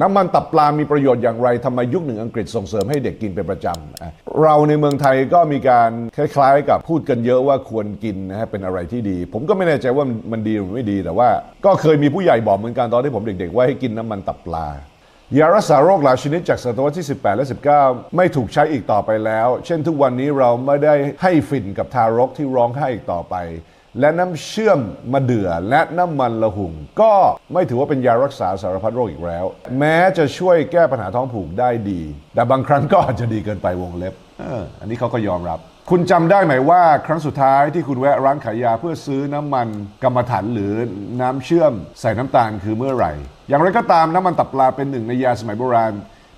น้ำมันตับปลา มีประโยชน์อย่างไรทำไมยุคหนึ่งอังกฤษส่งเสริมให้เด็กกินเป็นประจำ เราในเมืองไทยก็มีการคล้ายๆ กับพูดกันเยอะว่าควรกินนะฮะเป็นอะไรที่ดี ผมก็ไม่แน่ใจว่ามันดีหรือไม่ดีแต่ว่า ก็เคยมีผู้ใหญ่บอกเหมือนกันตอนที่ผมเด็ก ๆ ว่าให้กินน้ำมันตับปลายารักษาโรคหลายชนิดจากศตวรรษที่ 18 และ 19 ไม่ถูกใช้อีกต่อไปแล้ว เช่นทุกวันนี้เราไม่ได้ให้ฝิ่นกับทารกที่ร้องไห้อีกต่อไป และน้ำเชื่อมมะเดื่อและน้ำมันละหุ่ง ก็ไม่ถือว่าเป็นยารักษาสารพัดโรคอีกแล้ว แม้จะช่วยแก้ปัญหาท้องผูกได้ดี แต่บางครั้งก็อาจจะดีเกินไปวงเล็บเอออันนี้เขาก็ยอมรับ คุณจำได้ไหมว่า ครั้งสุดท้ายที่คุณแวะร้านขายยาเพื่อซื้อน้ำมันกรรมฐานหรือน้ำเชื่อม ใส่น้ำตาลคือเมื่อไหร่ อย่างไรก็ตามน้ำมันตับปลาเป็นหนึ่งในยาสมัยโบราณ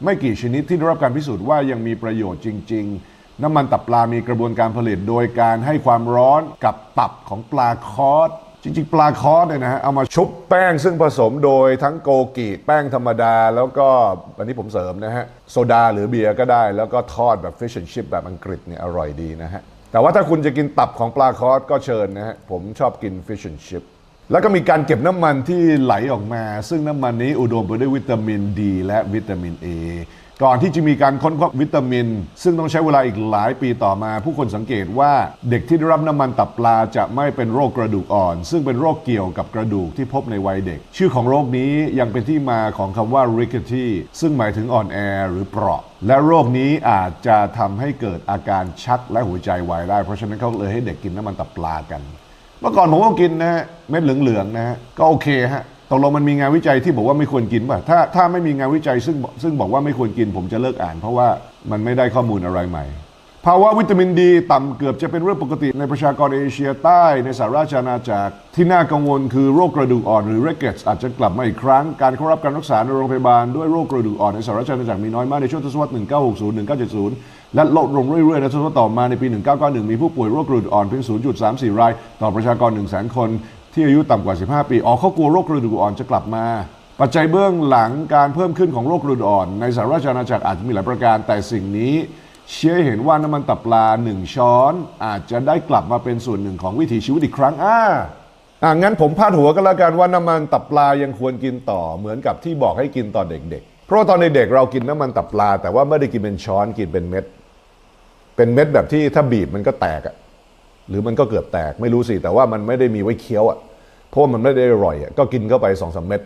ไม่กี่ชนิดที่ได้รับการพิสูจน์ว่ายังมีประโยชน์จริง ๆ น้ำมันตับปลามีกระบวนการผลิต โดยการให้ความร้อนกับตับของปลาคอสจริงๆ ปลาคอสเนี่ยนะฮะเอามาชุบแป้งซึ่งผสมโดยทั้งโกกิแป้งธรรมดา แล้วก็อันนี้ผมเสริมนะฮะ โซดาหรือเบียร์ก็ได้ แล้วก็ทอดแบบ fish and chip แบบอังกฤษเนี่ยอร่อยดีนะฮะ แต่ว่าถ้าคุณจะกินตับของปลาคอสก็เชิญนะฮะ ผมชอบกิน fish and chip แล้วก็มีการเก็บน้ำมันที่ไหลออกมา ซึ่งน้ำมันนี้อุดมไปด้วยวิตามินดีและวิตามิน A ก่อนที่จะมีการค้นพบวิตามิน ซึ่งต้องใช้เวลาอีกหลายปีต่อมา ผู้คนสังเกตว่าเด็กที่ได้รับน้ำมันตับปลาจะไม่เป็นโรคกระดูกอ่อน ซึ่งเป็นโรคเกี่ยวกับกระดูกที่พบในวัยเด็ก ชื่อของโรคนี้ยังเป็นที่มาของคำว่า rickety ซึ่งหมายถึงอ่อนแอหรือเปราะและโรคนี้อาจจะทำให้เกิดอาการชักและหัวใจวายได้ เพราะฉะนั้นเขาเลยให้เด็กกินน้ำมันตับปลากัน เมื่อก่อนผมก็กินนะฮะเม็ดเหลืองๆนะฮะก็โอเคฮะ ตกลงมันมีงานวิจัยที่บอกว่าไม่ควรกินป่ะถ้าถ้าไม่มีงานวิจัยซึ่งซึ่งบอกว่าไม่ควรกินผมจะเลิกอ่าน เพราะว่ามันไม่ได้ข้อมูลอะไรใหม่ภาวะวิตามินดีต่ำเกือบจะเป็นเรื่องปกติในประชากรเอเชียใต้ในสหราชอาณาจักรที่น่ากังวลคือโรคกระดูกอ่อนหรือ rickets อาจจะกลับมาอีกครั้ง การเข้ารับการรักษาในโรงพยาบาลด้วยโรคกระดูกอ่อนในสหราชอาณาจักรมีน้อยมากในช่วงทศวรรษ 1960 1970 และลดลงเรื่อยๆในทศวรรษต่อมาในปี 1991 มีผู้ป่วยโรคกระดูกอ่อนเพียง 0.34 ราย ต่อประชากร 100,000 คน ที่อายุต่ำกว่า 15 ปี อ๋อเขากลัวโรคกระดูกอ่อนจะกลับมา ปัจจัยเบื้องหลังการเพิ่มขึ้นของโรคกระดูกอ่อน ในสหราชอาณาจักรอาจจะมีหลายประการ แต่สิ่งนี้ เชื่อเห็นว่าน้ำมันตับปลาหนึ่งช้อน อาจจะได้กลับมาเป็นส่วนหนึ่งของวิถีชีวิตอีกครั้งอ่าอ่างั้นผมพาดหัวก็แล้วกันว่าน้ำมันตับปลายังควรกินต่อ เหมือนกับที่บอกให้กินตอนเด็ก ๆ เพราะตอนเด็กๆเรากินน้ำมันตับปลา แต่ว่าไม่ได้กินเป็นช้อนกินเป็นเม็ด เป็นเม็ดแบบที่ถ้าบีบมันก็แตกอะ หรือมันก็เกือบแตกไม่รู้สิ แต่ว่ามันไม่ได้มีไว้เคี้ยวอะเพราะมันไม่ได้อร่อยอะก็กินเข้าไปสองสามเม็ด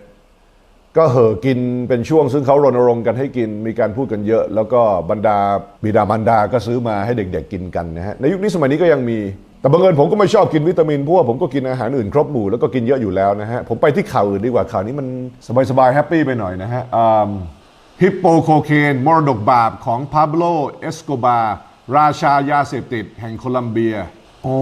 ก็เห่อกินเป็นช่วงซึ่งเขารณรงค์กันให้กินมีการพูดกันเยอะ แล้วก็บรรดาบิดามารดาก็ซื้อมาให้เด็ก ๆ กินกันนะฮะในยุคนี้สมัยนี้ก็ยังมี แต่บังเอิญผมก็ไม่ชอบกินวิตามินเพราะว่าผมก็กินอาหารอื่นครบหมู่แล้วก็กินเยอะอยู่แล้วนะฮะผมไปที่ข่าวอื่นดีกว่าข่าวนี้มันสบายๆแฮปปี้ไปหน่อยนะฮะฮิปโปโคเคนมรดกบาปของพาโบโลเอสโกบาราชายาเสพติดแห่งโคลัมเบีย โอ้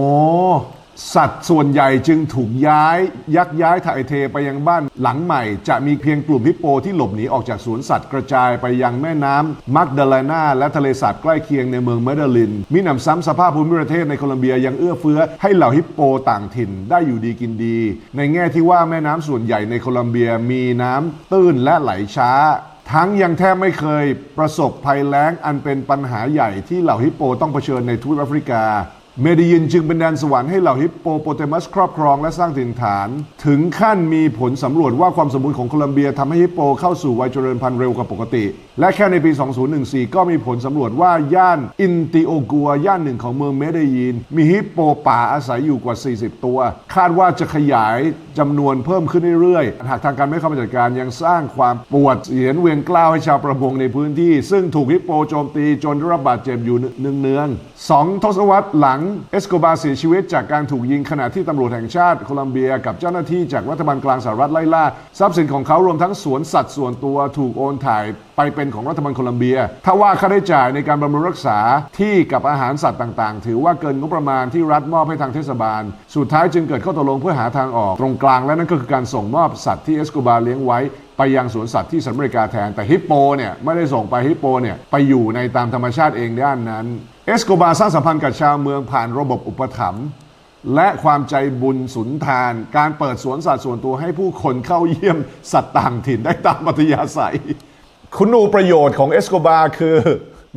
สัตว์ส่วนใหญ่จึงถูกย้ายยักย้ายถ่ายเทไปยังบ้านหลังใหม่ จะมีเพียงกลุ่มฮิปโปที่หลบหนีออกจากสวนสัตว์กระจายไปยังแม่น้ำมักดาเลนาและทะเลสาบใกล้เคียงในเมืองเมดลิน มีหนำซ้ำสภาพภูมิประเทศในโคลัมเบียยังเอื้อเฟื้อให้เหล่าฮิปโปต่างถิ่นได้อยู่ดีกินดี ในแง่ที่ว่าแม่น้ำส่วนใหญ่ในโคลัมเบียมีน้ำตื้นและไหลช้าทั้งยังแทบไม่เคยประสบภัยแล้งอันเป็นปัญหาใหญ่ที่เหล่าฮิปโปต้องเผชิญในทวีปแอฟริกา เมดิยินจึงเป็นแดนสวรรค์ให้เหล่าฮิปโปโปเตมัสครอบครองและสร้างถิ่นฐาน ถึงขั้นมีผลสำรวจว่าความสมบูรณ์ของโคลัมเบียทำให้ฮิปโปเข้าสู่วัยเจริญพันธุ์เร็วกว่าปกติ และแค่ในปี 2014 ก็มีผลสำรวจว่าย่านอินติโอกัว ย่านหนึ่งของเมืองเมดิยิน มีฮิปโปป่าอาศัยอยู่กว่า 40 ตัว คาดว่าจะขยายจำนวนเพิ่มขึ้นเรื่อยๆ หากทางการไม่เข้ามาจัดการยังสร้างความปวดเสียนเวียนกล้าวให้ชาวประมงในพื้นที่ ซึ่งถูกฮิปโปโจมตีจนได้รับบาดเจ็บอยู่เนืองๆสองทศวรรษหลังเอสโกบาเสียชีวิตจากการถูกยิงขณะที่ตำรวจแห่งชาติโคลัมเบีย กับเจ้าหน้าที่จากรัฐบาลกลางสหรัฐไล่ล่าทรัพย์สินของเขารวมทั้งสวนสัตว์ส่วนตัวถูกโอนถ่ายไปเป็นของรัฐบาลโคลัมเบีย ถ้าว่าค่าใช้จ่ายในการบำรุงรักษาที่กับอาหารสัตว์ต่างๆ ถือว่าเกินงบประมาณที่รัฐมอบให้ทางเทศบาล สุดท้ายจึงเกิดข้อตกลงเพื่อหาทางออกตรงกลางและนั่นก็คือการส่งมอบสัตว์ที่เอสโกบาเลี้ยงไว้ไปยังสวนสัตว์ที่สหรัฐอเมริกาแทนแต่ฮิปโปเนี่ยไม่ได้ส่งไปฮิปโปเนี่ยไปอยู่ในตามธรรมชาติเองด้านนั้น เอสโกบาสร้างสัมพันธ์กับชาวเมืองผ่านระบบอุปถัมภ์และความใจบุญสุนทาน การเปิดสวนสัตว์ส่วนตัวให้ผู้คนเข้าเยี่ยมสัตว์ต่างถิ่นได้ตามอัธยาศัย คุณูประโยชน์ของเอสโกบาคือ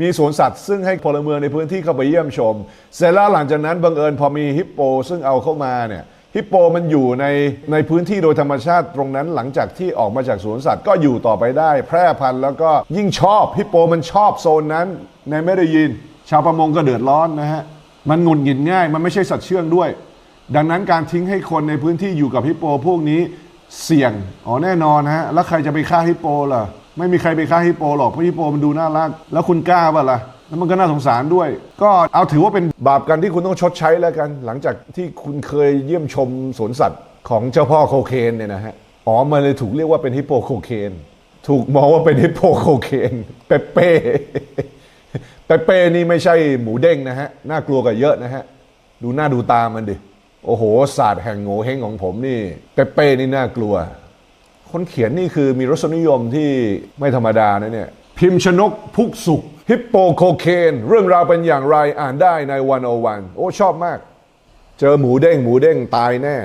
มีสวนสัตว์ซึ่งให้พลเมืองในพื้นที่เข้าไปเยี่ยมชม เสร็จแล้วหลังจากนั้นบังเอิญพอมีฮิปโป ซึ่งเอาเข้ามาเนี่ยฮิปโปมันอยู่ในในพื้นที่โดยธรรมชาติตรงนั้นหลังจากที่ออกมาจากสวนสัตว์ก็อยู่ต่อไปได้ แพร่พันธุ์แล้วก็ยิ่งชอบฮิปโปมันชอบโซนนั้นในไม่ได้ยิน ชาวประมงก็เดือดร้อนนะฮะ มันหงุดหงิดง่าย มันไม่ใช่สัตว์เชื่องด้วย ดังนั้นการทิ้งให้คนในพื้นที่อยู่กับฮิปโปพวกนี้เสี่ยง อ๋อแน่นอนฮะ แล้วใครจะไปฆ่าฮิปโปล่ะ ไม่มีใครไปฆ่าฮิปโปหรอก เพราะฮิปโปมันดูน่ารัก แล้วคุณกล้าป่ะล่ะ แล้วมันก็น่าสงสารด้วย ก็เอาถือว่าเป็นบาปกันที่คุณต้องชดใช้แล้วกัน หลังจากที่คุณเคยเยี่ยมชมสวนสัตว์ของเจ้าพ่อโคเคนเนี่ยนะฮะ อ๋อ มันเลยถูกเรียกว่าเป็นฮิปโปโคเคน ถูกมองว่าเป็นฮิปโปโคเคน เปเเปเป้นี่ไม่ใช่หมูเด้งนะฮะ น่ากลัวกว่าเยอะนะฮะ ดูหน้าดูตามันดิ โอ้โห ศาสตร์แห่งโง่เฮงของผมนี่เปเป้นี่น่ากลัว คนเขียนนี่คือมีรสนิยมที่ไม่ธรรมดานะเนี่ย พิมพ์ชนกพุกสุข ฮิปโปโคเคน เรื่องราวเป็นอย่างไรอ่านได้ในวันโอวัน โอ้ชอบมาก เจอหมูเด้งหมูเด้งตายแน่